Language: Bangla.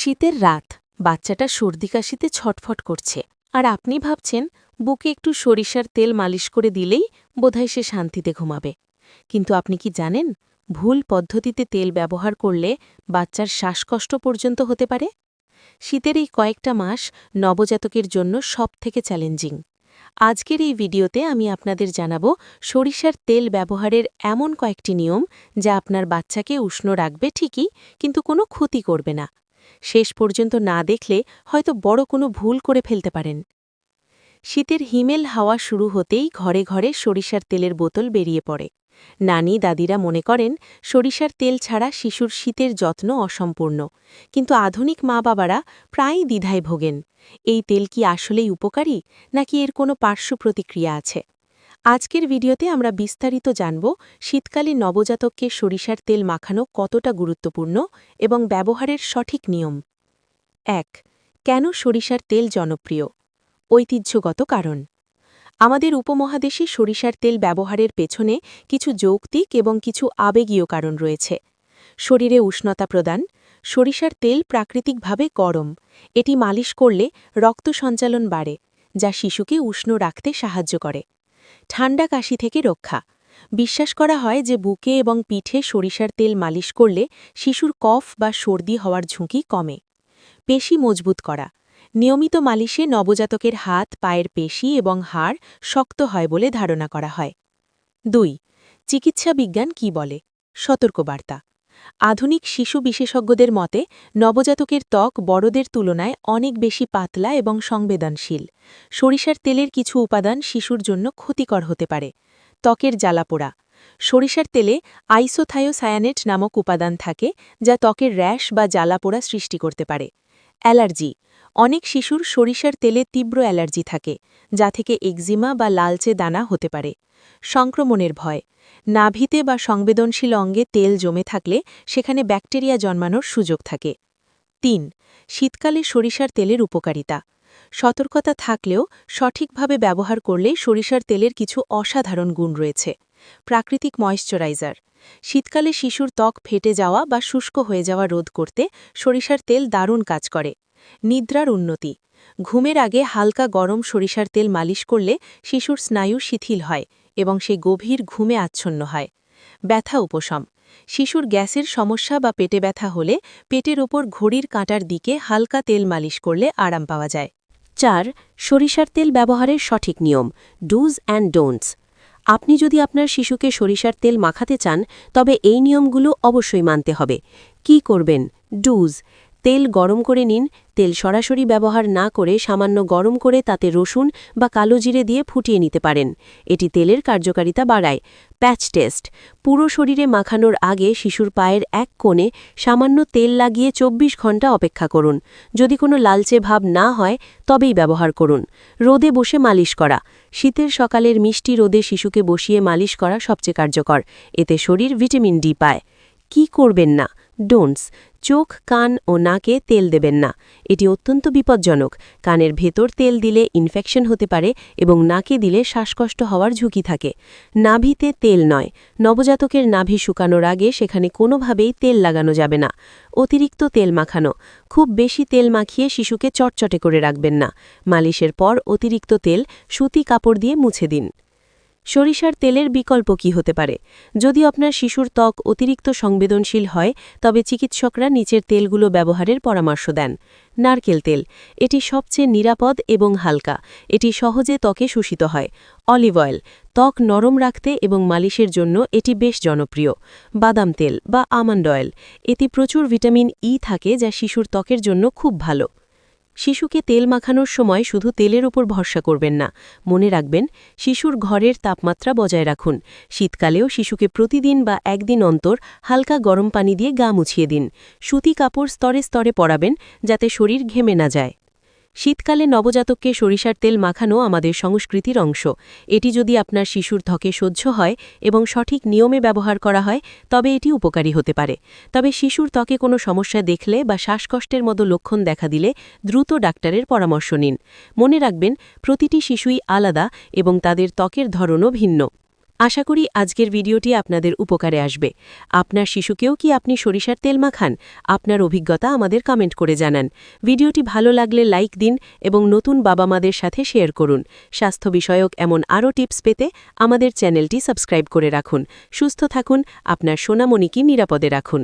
শীতের রাত। বাচ্চাটা সর্দি কাশিতে ছটফট করছে। আর আপনি ভাবছেন, বুকে একটু সরিষার তেল মালিশ করে দিলেই বোধহয় সে শান্তিতে ঘুমাবে। কিন্তু আপনি কি জানেন, ভুল পদ্ধতিতে তেল ব্যবহার করলে বাচ্চার শ্বাসকষ্ট পর্যন্ত হতে পারে? শীতের এই কয়েকটা মাস নবজাতকের জন্য সবথেকে চ্যালেঞ্জিং। আজকের এই ভিডিওতে আমি আপনাদের জানাব, সরিষার তেল ব্যবহারের এমন কয়েকটি নিয়ম যা আপনার বাচ্চাকে উষ্ণ রাখবে ঠিকই, কিন্তু কোনো ক্ষতি করবে না। শেষ পর্যন্ত না দেখলে হয়তো বড় কোনো ভুল করে ফেলতে পারেন। শীতের হিমেল হাওয়া শুরু হতেই ঘরে ঘরে সরিষার তেলের বোতল বেরিয়ে পড়ে। নানি, দাদিরা মনে করেন, সরিষার তেল ছাড়া শিশুর শীতের যত্ন অসম্পূর্ণ। কিন্তু আধুনিক মা বাবারা প্রায়ই দ্বিধায় ভোগেন। এই তেল কি আসলেই উপকারী, নাকি এর কোনো পার্শ্ব প্রতিক্রিয়া আছে? আজকের ভিডিওতে আমরা বিস্তারিত জানব শীতকালে নবজাতককে সরিষার তেল মাখানো কতটা গুরুত্বপূর্ণ এবং ব্যবহারের সঠিক নিয়ম। এক, কেন সরিষার তেল জনপ্রিয়? ঐতিহ্যগত কারণ। আমাদের উপমহাদেশে সরিষার তেল ব্যবহারের পেছনে কিছু যৌক্তিক এবং কিছু আবেগীয় কারণ রয়েছে। শরীরে উষ্ণতা প্রদান, সরিষার তেল প্রাকৃতিকভাবে গরম, এটি মালিশ করলে রক্ত সঞ্চালন বাড়ে, যা শিশুকে উষ্ণ রাখতে সাহায্য করে। ঠান্ডা কাশি থেকে রক্ষা। বিশ্বাস করা হয় যে বুকে এবং পিঠে সরিষার তেল মালিশ করলে শিশুর কফ বা সর্দি হওয়ার ঝুঁকি কমে। পেশি মজবুত করা। নিয়মিত মালিশে নবজাতকের হাত, পায়ের পেশি এবং হাড় শক্ত হয় বলে ধারণা করা হয়। দুই চিকিৎসা বিজ্ঞান কি বলে? সতর্কবার্তা। আধুনিক শিশু বিশেষজ্ঞদের মতে, নবজাতকের ত্বক বড়দের তুলনায় অনেক বেশি পাতলা এবং সংবেদনশীল। সরিষার তেলের কিছু উপাদান শিশুর জন্য ক্ষতিকর হতে পারে। ত্বকের জ্বালাপোড়া। সরিষার তেলে আইসোথায়োসায়ানেট নামক উপাদান থাকে, যা ত্বকের র্যাশ বা জ্বালাপোড়া সৃষ্টি করতে পারে। অ্যালার্জি। অনেক শিশুর সরিষার তেলে তীব্র অ্যালার্জি থাকে, যা থেকে এক্সিমা বা লালচে দানা হতে পারে। সংক্রমণের ভয়। নাভিতে বা সংবেদনশীল অঙ্গে তেল জমে থাকলে সেখানে ব্যাকটেরিয়া জন্মানোর সুযোগ থাকে। তিন, শীতকালে সরিষার তেলের উপকারিতা। সতর্কতা থাকলেও সঠিকভাবে ব্যবহার করলে সরিষার তেলের কিছু অসাধারণ গুণ রয়েছে। প্রাকৃতিক ময়েশ্চারাইজার। শীতকালে শিশুর ত্বক ফেটে যাওয়া বা শুষ্ক হয়ে যাওয়া রোধ করতে সরিষার তেল দারুণ কাজ করে। নিদ্রার উন্নতি। ঘুমের আগে হালকা গরম সরিষার তেল মালিশ করলে শিশুর স্নায়ু শিথিল হয় এবং সে গভীর ঘুমে আচ্ছন্ন হয়। ব্যথা উপশম। শিশুর গ্যাসের সমস্যা বা পেটে ব্যথা হলে পেটের ওপর ঘড়ির কাঁটার দিকে হালকা তেল মালিশ করলে আরাম পাওয়া যায়। চার, সরিষার তেল ব্যবহারের সঠিক নিয়ম ডুজ অ্যান্ড ডোন্টস আপনি যদি আপনার শিশুকে সরিষার তেল মাখাতে চান, তবে এই নিয়মগুলো অবশ্যই মানতে হবে। কি করবেন? ডুজ। তেল গরম করে নিন। তেল সরাসরি ব্যবহার না করে সামান্য গরম করে তাতে রসুন বা কালো জিরে দিয়ে ফুটিয়ে নিতে পারেন। এটি তেলের কার্যকারিতা বাড়ায়। Patch test. পুরো শরীরে মাখানোর আগে শিশুর পায়ের এক কোণে সামান্য তেল লাগিয়ে ২৪ ঘণ্টা অপেক্ষা করুন। যদি কোনো লালচে ভাব না হয়, তবেই ব্যবহার করুন। রোদে বসে মালিশ করা। শীতের সকালের মিষ্টি রোদে শিশুকে বসিয়ে মালিশ করা সবচেয়ে কার্যকর। এতে শরীর ভিটামিন ডি পায়। কি করবেন না? ডোন্টস চোখ, কান ও নাকে তেল দেবেন না। এটি অত্যন্ত বিপজ্জনক। কানের ভেতর তেল দিলে ইনফেকশন হতে পারে এবং নাকে দিলে শ্বাসকষ্ট হওয়ার ঝুঁকি থাকে। নাভিতে তেল নয়। নবজাতকের নাভি শুকানোর আগে সেখানে কোনোভাবেই তেল লাগানো যাবে না। অতিরিক্ত তেল মাখানো। খুব বেশি তেল মাখিয়ে শিশুকে চটচটে করে রাখবেন না। মালিশের পর অতিরিক্ত তেল সুতি কাপড় দিয়ে মুছে দিন। সরিষার তেলের বিকল্প কি হতে পারে? যদি আপনার শিশুর ত্বক অতিরিক্ত সংবেদনশীল হয়, তবে চিকিৎসকরা নিচের তেলগুলো ব্যবহারের পরামর্শ দেন। নারকেল তেল, এটি সবচেয়ে নিরাপদ এবং হালকা। এটি সহজে ত্বকে শোষিত হয়। অলিভ অয়েল, ত্বক নরম রাখতে এবং মালিশের জন্য এটি বেশ জনপ্রিয়। বাদাম তেল বা আমন্ড অয়েল, এতে প্রচুর ভিটামিন ই থাকে যা শিশুর ত্বকের জন্য খুব ভালো। শিশুকে তেল মাখানোর সময় শুধু তেলের ওপর ভরসা করবেন না। মনে রাখবেন, শিশুর ঘরের তাপমাত্রা বজায় রাখুন। শীতকালেও শিশুকে প্রতিদিন বা একদিন অন্তর হালকা গরম পানি দিয়ে গা মুছিয়ে দিন। সুতি কাপড় স্তরে স্তরে পরাবেন যাতে শরীর ঘেমে না যায়। শীতকালে নবজাতককে সরিষার তেল মাখানো আমাদের সংস্কৃতির অংশ। এটি যদি আপনার শিশুর ত্বকে সহ্য হয় এবং সঠিক নিয়মে ব্যবহার করা হয়, তবে এটি উপকারী হতে পারে। তবে শিশুর ত্বকে কোনো সমস্যা দেখলে বা শ্বাসকষ্টের মতো লক্ষণ দেখা দিলে দ্রুত ডাক্তারের পরামর্শ নিন। মনে রাখবেন, প্রতিটি শিশুই আলাদা এবং তাদের ত্বকের ধরনও ভিন্ন। আশা করি আজকের ভিডিওটি আপনাদের উপকারে আসবে। আপনার শিশুকেও কি আপনি সরিষার তেল মাখান? আপনার অভিজ্ঞতা আমাদের কমেন্ট করে জানান। ভিডিওটি ভালো লাগলে লাইক দিন এবং নতুন বাবা মাদের সাথে শেয়ার করুন। স্বাস্থ্য বিষয়ক এমন আরও টিপস পেতে আমাদের চ্যানেলটি সাবস্ক্রাইব করে রাখুন। সুস্থ থাকুন, আপনার সোনামণিকে নিরাপদে রাখুন।